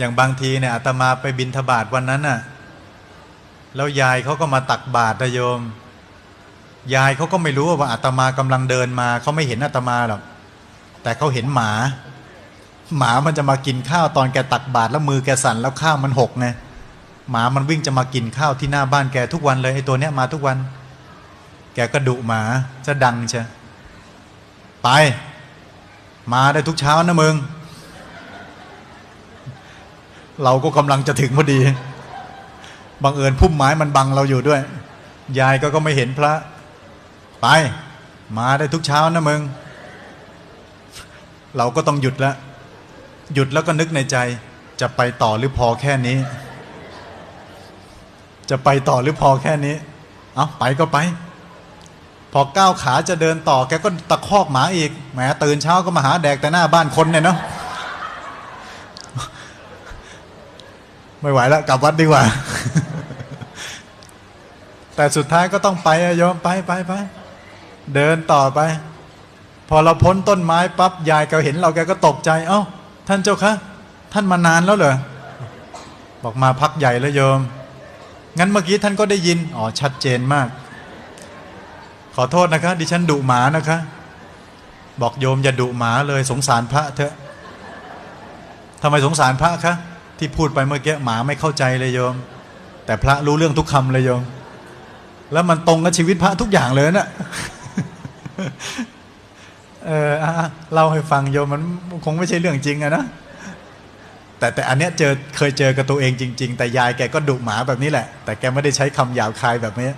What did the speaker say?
อย่างบางทีเนี่ยอาตมาไปบินทบาทวันนั้นน่ะแล้วยายเขาก็มาตักบาตรนะโยม ยายเขาก็ไม่รู้ว่าอาตมากำลังเดินมาเขาไม่เห็นอาตมาหรอกแต่เขาเห็นหมา หมามันจะมากินข้าวตอนแกตักบาตรแล้วมือแกสั่นแล้วข้าวมันหกไงหมามันวิ่งจะมากินข้าวที่หน้าบ้านแกทุกวันเลยไอ้ตัวเนี้ยมาทุกวัน แกก็ดุหมาจะดังเชะไป มาได้ทุกเช้านะมึง เราก็กำลังจะถึงพอดีบังเอิญพุ่มไม้มันบังเราอยู่ด้วย ยายก็ก็ไม่เห็นพระ ไป มาได้ทุกเช้านะมึง เราก็ต้องหยุดแล้วหยุดแล้วก็นึกในใจ จะไปต่อหรือพอแค่นี้ จะไปต่อหรือพอแค่นี้ เอาไปก็ไป พอก้าวขาจะเดินต่อแกก็ตะคอกหมาอีกแหมตื่นเช้าก็มาหาแดกแต่หน้าบ้านคนเนี่ยเนาะ ไม่ไหวแล้วกลับวัดดีกว่า แต่สุดท้ายก็ต้องไปอะโยมไปไปไปเดินต่อไป พอเราพ้นต้นไม้ปั๊บยายแกเห็นเราแกก็ตกใจ เอ้า ท่านเจ้าคะ ท่านมานานแล้วเหรอบอกมาพักใหญ่แล้วโยม งั้นเมื่อกี้ท่านก็ได้ยิน อ๋อ ชัดเจนมาก ขอโทษนะคะ ดิฉันดุหมานะคะ บอกโยมอย่าดุหมาเลยสงสารพระเถอะทำไมสงสารพระคะ ที่พูดไปเมื่อกี้หมาไม่เข้าใจเลยโยม แต่พระรู้เรื่องทุกคำเลยโยม แล้วมันตรงกับชีวิตพระทุกอย่างเลยนะ่ะเออเล่าให้ฟังโยมมันคงไม่ใช่เรื่องจริงอะนะแต่แต่อันเนี้ยเจอเคยเจอกับตัวเองจริง ๆ แต่ยายแกก็ดุหมาแบบนี้แหละ แต่แกไม่ได้ใช้คำหยาบคายแบบนี้